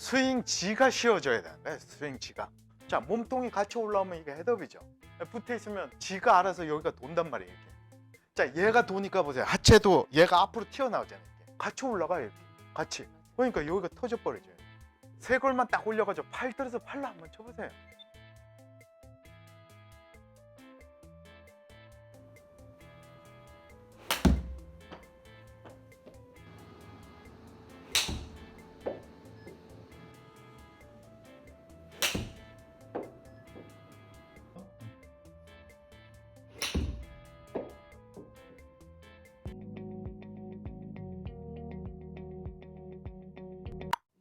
스윙 지가 쉬워져야 되는 거예요. 스윙 지가. 자, 몸통이 같이 올라오면 이게 헤드업이죠. 붙어 있으면 지가 알아서 여기가 돈단 말이에요. 이렇게. 자, 얘가 도니까 보세요. 하체도 얘가 앞으로 튀어나오잖아요. 이렇게. 같이 올라가요. 이렇게. 같이. 그러니까 여기가 터져버리죠. 세 골만 딱 올려가지고 팔 들어서 팔로 한번 쳐보세요.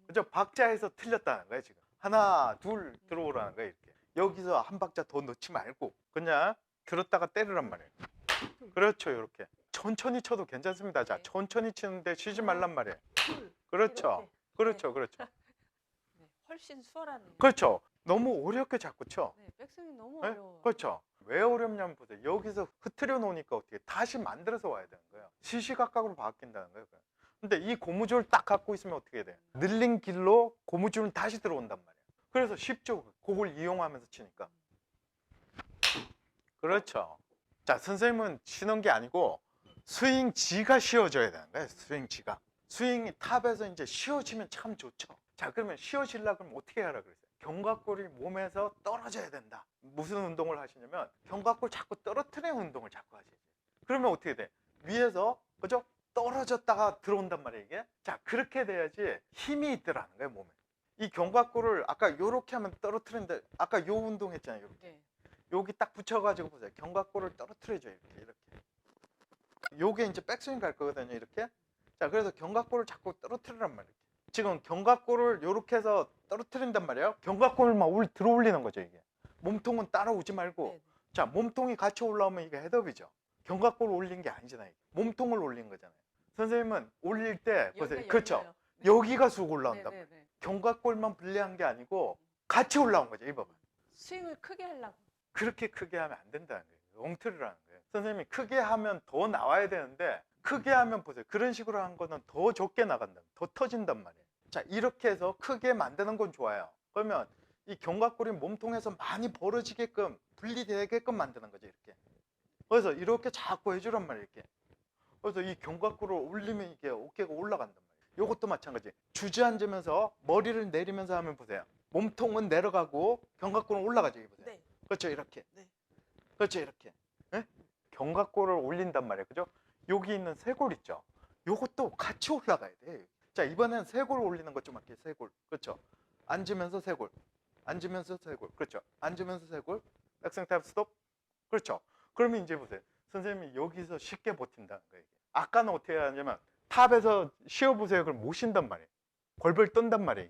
그죠? 박자에서 틀렸다는 거예요, 지금. 하나, 둘 들어오라는 거예요, 이렇게. 여기서 한 박자 더 넣지 말고 그냥 들었다가 때리란 말이에요. 그렇죠, 이렇게. 천천히 쳐도 괜찮습니다. 자, 네. 천천히 치는데 쉬지 말란 말이에요. 그렇죠. 그렇죠, 그렇죠. 네, 훨씬 수월하네요. 그렇죠. 너무 어렵게 자꾸 쳐. 네, 백스윙이 너무 네? 어려워. 그렇죠. 왜 어렵냐면 보세요. 여기서 흐트려 놓으니까 어떻게 다시 만들어서 와야 되는 거예요. 시시각각으로 바뀐다는 거예요. 근데 이 고무줄 딱 갖고 있으면 어떻게 돼요? 늘린 길로 고무줄은 다시 들어온단 말이에요. 그래서 쉽죠. 그걸 이용하면서 치니까. 그렇죠. 자, 선생님은 치는 게 아니고 스윙 지가 쉬워져야 되는 거예요. 스윙 지가. 스윙이 탑에서 이제 쉬워지면 참 좋죠. 자, 그러면 쉬워지려 그러면 어떻게 하라 그랬어요? 견갑골이 몸에서 떨어져야 된다. 무슨 운동을 하시냐면 견갑골 자꾸 떨어뜨리는 운동을 자꾸 하시지. 그러면 어떻게 돼? 위에서 그죠? 떨어졌다가 들어온단 말이에요, 이게. 자, 그렇게 돼야지 힘이 있더라는 거예요, 몸에. 이 견갑골을 아까 요렇게 하면 떨어뜨리는데 아까 요 운동 했잖아요. 요렇게. 네. 여기 딱 붙여가지고 보세요. 견갑골을 떨어뜨려줘요. 이렇게 이렇게. 요게 이제 백스윙 갈 거거든요. 이렇게. 자, 그래서 견갑골을 자꾸 떨어뜨리란 말이에요. 지금 견갑골을 요렇게 해서 떨어뜨린단 말이에요. 견갑골을 막 올, 들어 올리는 거죠, 이게. 몸통은 따라오지 말고. 네. 자, 몸통이 같이 올라오면 이게 헤드업이죠. 견갑골을 올린 게 아니잖아요. 몸통을 올린 거잖아요. 선생님은 올릴 때 보세요. 그렇죠. 열려요. 여기가 쑥 네, 올라온단 네, 말이에요. 네. 견갑골만 불리한 게 아니고 같이 올라온 거죠. 이봐봐. 스윙을 크게 하려고. 그렇게 크게 하면 안 된다는 거예요. 엉터리라는 거예요. 선생님이 크게 하면 더 나와야 되는데 크게 하면 보세요. 그런 식으로 한 거는 더 적게 나간다. 더 터진단 말이에요. 자, 이렇게 해서 크게 만드는 건 좋아요. 그러면 이 견갑골이 몸통에서 많이 벌어지게끔 분리되게끔 만드는 거죠. 이렇게. 그래서 이렇게 자꾸 해주란 말이에요. 이렇게. 그래서 이 견갑골을 올리면 이게 어깨가 올라간단 말이에요. 이것도 마찬가지. 주저앉으면서 머리를 내리면서 하면 보세요. 몸통은 내려가고 견갑골은 올라가죠. 보세요. 네. 그렇죠 이렇게 네. 그렇죠 이렇게 예? 견갑골을 올린단 말이에요 그죠 여기 있는 쇄골 있죠 요것도 같이 올라가야 돼 자 이번엔 쇄골 올리는 것 좀 할게요 쇄골 그렇죠 앉으면서 쇄골 앉으면서 쇄골 그렇죠 앉으면서 쇄골 백스윙 탑 스톱 그렇죠 그러면 이제 보세요 선생님이 여기서 쉽게 버틴다는 거예요. 아까는 어떻게 하냐면 탑에서 쉬어보세요 그럼 못 쉰단 말이에요 벌벌 떤단 말이에요.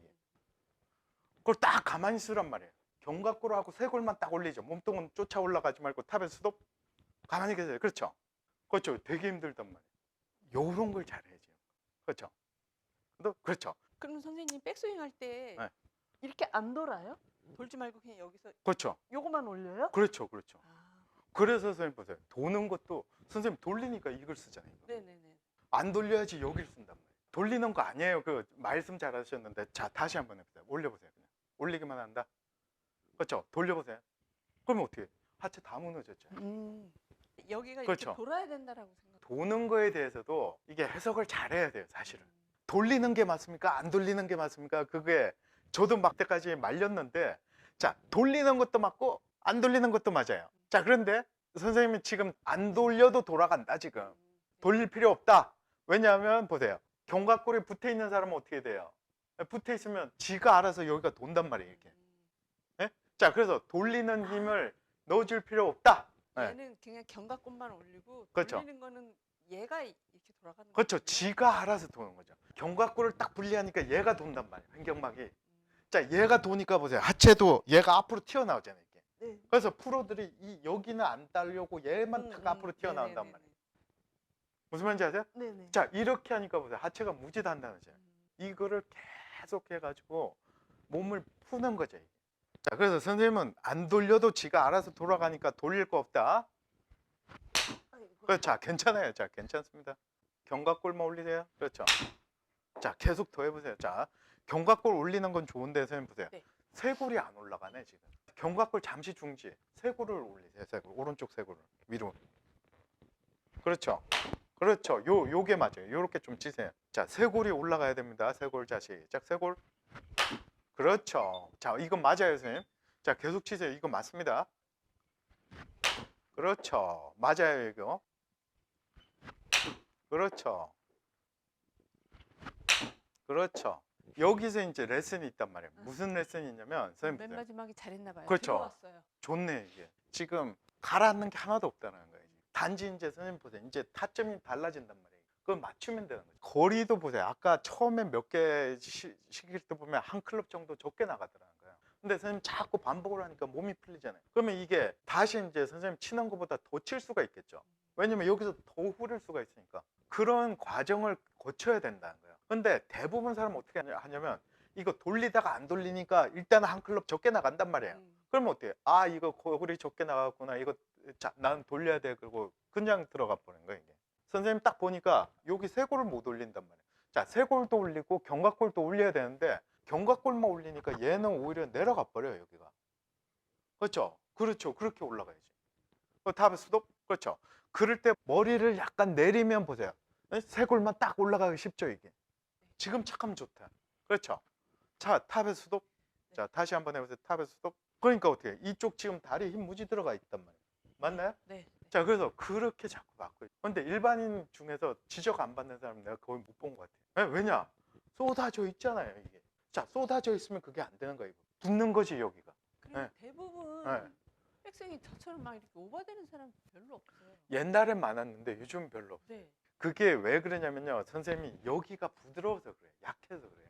그걸 딱 가만히 있으란 말이에요 견갑골 하고 쇄골만 딱 올리죠. 몸통은 쫓아 올라가지 말고 탑에 스톱. 가만히 계세요. 그렇죠? 그렇죠. 되게 힘들단 말이에요. 요런 걸 잘해야죠. 그렇죠? 너 그렇죠. 그럼 선생님 백스윙 할때 네. 이렇게 안 돌아요? 돌지 말고 그냥 여기서 그렇죠. 요거만 올려요? 그렇죠. 그렇죠. 아, 그래서 선생님 보세요. 도는 것도 선생님 돌리니까 이걸 쓰잖아요. 이거. 네네네. 안 돌려야지 여기를 쓴단 말이에요. 돌리는 거 아니에요. 그 말씀 잘 하셨는데 자 다시 한번 해보세요. 올려보세요. 그냥 올리기만 한다. 그렇죠. 돌려보세요. 그러면 어떻게? 해? 하체 다 무너졌죠. 음. 여기가 그렇죠. 이렇게 돌아야 된다라고 생각. 도는 거에 대해서도 이게 해석을 잘해야 돼요. 사실은. 음. 돌리는 게 맞습니까? 안 돌리는 게 맞습니까? 그게 저도 막 때까지 말렸는데 자 돌리는 것도 맞고 안 돌리는 것도 맞아요. 자 그런데 선생님이 지금 안 돌려도 돌아간다 지금 음. 돌릴 필요 없다. 왜냐하면 보세요. 견갑골에 붙어 있는 사람은 어떻게 돼요? 붙어 있으면 지가 알아서 여기가 돈단 말이에요. 이렇게. 음. 자 그래서 돌리는 힘을 넣어줄 필요 없다. 네. 얘는 그냥 견갑골만 올리고 그렇죠. 돌리는 거는 얘가 이렇게 돌아가는 그렇죠. 거거든요. 지가 알아서 도는 거죠. 견갑골을 딱 분리하니까 얘가 돈단 말이에요. 횡격막이. 음. 자, 얘가 도니까 보세요. 하체도 얘가 앞으로 튀어나오잖아요. 네. 그래서 프로들이 이 여기는 안 따려고 얘만 음, 탁 음. 앞으로 튀어나온단 네네네네. 말이에요. 무슨 말인지 아세요? 네네. 자, 이렇게 하니까 보세요. 하체가 거죠. 음. 이거를 계속 해가지고 몸을 푸는 거죠. 이게. 자, 그래서 선생님은 안 돌려도 지가 알아서 돌아가니까 돌릴 거 없다. 그렇죠. 자, 괜찮아요. 자, 괜찮습니다. 견갑골만 올리세요. 그렇죠. 자, 계속 더 해보세요. 자, 견갑골 올리는 건 좋은데 선생님 보세요. 네. 쇄골이 안 올라가네 지금. 견갑골 잠시 중지. 쇄골을 올리세요. 쇄골 오른쪽 쇄골을 위로. 그렇죠. 그렇죠. 요 요게 맞아요. 요렇게 좀 치세요. 자, 쇄골이 올라가야 됩니다. 쇄골 자 시작. 쇄골. 그렇죠. 자, 이건 맞아요, 선생님. 자, 계속 치세요. 이거 맞습니다. 그렇죠. 맞아요, 이거. 그렇죠. 그렇죠. 여기서 이제 레슨이 있단 말이에요. 무슨 레슨이 있냐면 선생님 맨 보세요. 마지막에 잘했나 봐요. 그렇죠. 들어왔어요. 좋네 이게. 지금 가라앉는 게 하나도 없다는 거예요. 단지 이제 선생님 보세요. 이제 타점이 달라진단 말이에요. 그걸 맞추면 되는 거죠. 거리도 보세요. 아까 처음에 몇 개 시킬 때 보면 한 클럽 정도 적게 나가더라는 거예요. 근데 선생님 자꾸 반복을 하니까 몸이 풀리잖아요. 그러면 이게 다시 이제 선생님 치는 것보다 더 칠 수가 있겠죠. 왜냐면 여기서 더 흐를 수가 있으니까 그런 과정을 거쳐야 된다는 거예요. 근데 대부분 사람 어떻게 하냐- 하냐면 이거 돌리다가 안 돌리니까 일단 한 클럽 적게 나간단 말이에요. 음. 그러면 어때요? 아 이거 거리 적게 나갔구나. 이거 자, 나는 돌려야 돼. 그리고 그냥 들어가 버린 거예요 이게. 선생님 딱 보니까 여기 세 골을 못 올린단 말이에요. 자, 세 골도 올리고 견갑골도 올려야 되는데 견갑골만 올리니까 얘는 오히려 내려가 버려요 여기가. 그렇죠? 그렇죠. 그렇게 올라가야지. 어, 답은 수도? 그렇죠. 그럴 때 머리를 약간 내리면 보세요. 세 골만 딱 올라가기 쉽죠 이게. 지금 착하면 좋다. 그렇죠. 자, 탑의 수도. 자, 다시 한번 해보세요. 탑의 수도. 그러니까 어떻게? 해? 이쪽 지금 다리 힘 무지 들어가 있단 말이에요. 맞나요? 네. 자, 그래서 그렇게 자꾸. 있- 근데 일반인 중에서 지적 안 받는 사람 내가 거의 못 본 것 같아요. 왜? 왜냐? 쏟아져 있잖아요, 이게. 자, 쏟아져 있으면 그게 안 되는 거예요. 붙는 거지, 여기가. 그리고 네. 대부분 네. 백성이 저처럼 막 이렇게 오버되는 사람 별로 없어요. 옛날엔 많았는데 요즘 별로 없어요. 네. 그게 왜 그러냐면요. 선생님이 여기가 부드러워서 그래요. 약해서 그래요.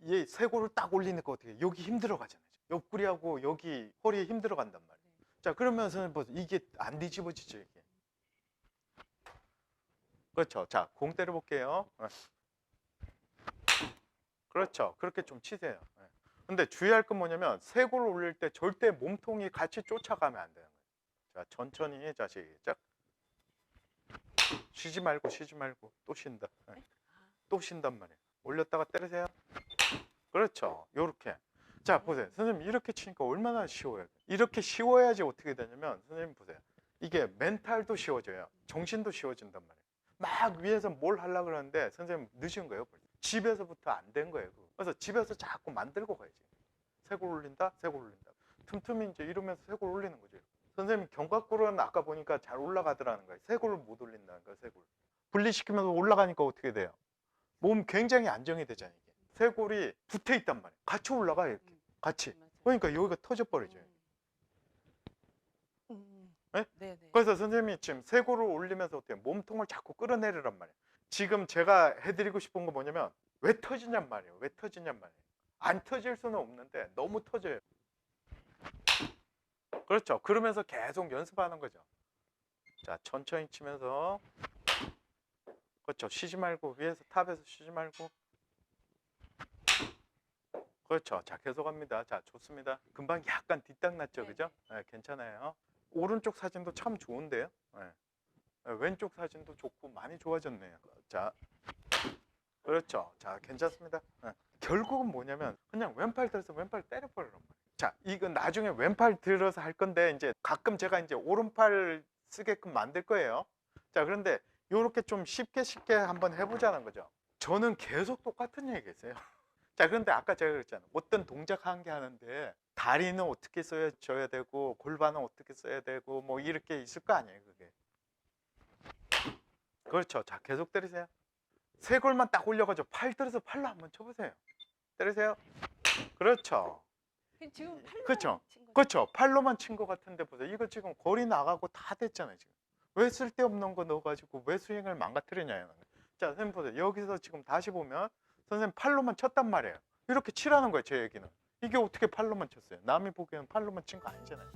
이 쇄골을 딱 올리니까 어떻게 해요? 여기 힘들어 가잖아요. 옆구리하고 여기 허리에 힘들어 간단 말이에요. 자, 그러면 선생님. 이게 안 뒤집어지죠, 이게. 그렇죠. 자, 공 때려 볼게요. 네. 그렇죠. 그렇게 좀 치세요. 네. 근데 주의할 건 뭐냐면 쇄골을 올릴 때 절대 몸통이 같이 쫓아가면 안 되는 거예요. 자, 천천히 자 시작. 쉬지 말고 쉬지 말고 또 쉰다. 네. 또 쉰단 말이에요. 올렸다가 때리세요. 그렇죠. 요렇게. 자, 보세요. 선생님 이렇게 치니까 얼마나 쉬워요. 이렇게 쉬워야지 어떻게 되냐면 선생님 보세요. 이게 멘탈도 쉬워져요. 정신도 쉬워진단 말이에요. 막 위에서 뭘 하려고 그러는데 선생님 늦은 거예요. 벌써. 집에서부터 안 된 거예요. 그거. 그래서 집에서 자꾸 만들고 가야지. 세골 올린다, 세골 올린다. 틈틈이 이제 이러면서 세골 올리는 거죠. 선생님 견갑골은 아까 보니까 잘 올라가더라는 거예요. 세골을 못 올린다는 거예요. 세골. 분리시키면서 올라가니까 어떻게 돼요? 몸 굉장히 안정이 되잖아요. 이게. 쇄골이 붙어 있단 말이에요. 같이 올라가 이렇게. 음, 같이. 맞아요. 그러니까 여기가 터져 버리죠. 음. 음. 네? 네, 네. 그래서 선생님이 지금 쇄골을 올리면서 어때요? 몸통을 자꾸 끌어내리란 말이에요. 지금 제가 해드리고 싶은 거 뭐냐면 왜 터지냔 말이에요. 왜 터지냔 말이에요. 안 터질 수는 없는데 너무 터져요. 그렇죠. 그러면서 계속 연습하는 거죠. 자, 천천히 치면서 그렇죠. 쉬지 말고 위에서 탑에서 쉬지 말고 그렇죠. 자, 계속합니다. 자, 좋습니다. 금방 약간 뒷땅 났죠, 네, 그죠? 네, 괜찮아요. 오른쪽 사진도 참 좋은데요. 네. 네, 왼쪽 사진도 좋고 많이 좋아졌네요. 자, 그렇죠. 자, 괜찮습니다. 네. 결국은 뭐냐면 그냥 왼팔 들어서 왼팔 때려버리란 말이에요. 자, 이건 나중에 왼팔 들어서 할 건데 이제 가끔 제가 이제 오른팔 쓰게끔 만들 거예요. 자, 그런데 이렇게 좀 쉽게 쉽게 한번 해보자는 거죠. 저는 계속 똑같은 얘기 했어요. 자, 그런데 아까 제가 그랬잖아요. 어떤 동작 한 개 하는데 다리는 어떻게 써야 되고 골반은 어떻게 써야 되고 뭐 이렇게 있을 거 아니에요, 그게. 그렇죠. 자, 계속 때리세요. 세 골만 딱 올려가지고 팔 들어서 팔로 한번 쳐보세요. 때리세요. 그렇죠. 지금 팔로 그렇죠. 그렇죠. 팔로만 친 것 같은데 보세요. 이거 지금 거리 나가고 다 됐잖아요. 지금. 왜 쓸데없는 거 넣어가지고 왜 스윙을 망가뜨리냐요. 자, 선생님 보세요. 여기서 지금 다시 보면 선생님 팔로만 쳤단 말이에요. 이렇게 치라는 거예요. 제 얘기는. 이게 어떻게 팔로만 쳤어요? 남이 보기에는 팔로만 친 거 아니잖아요.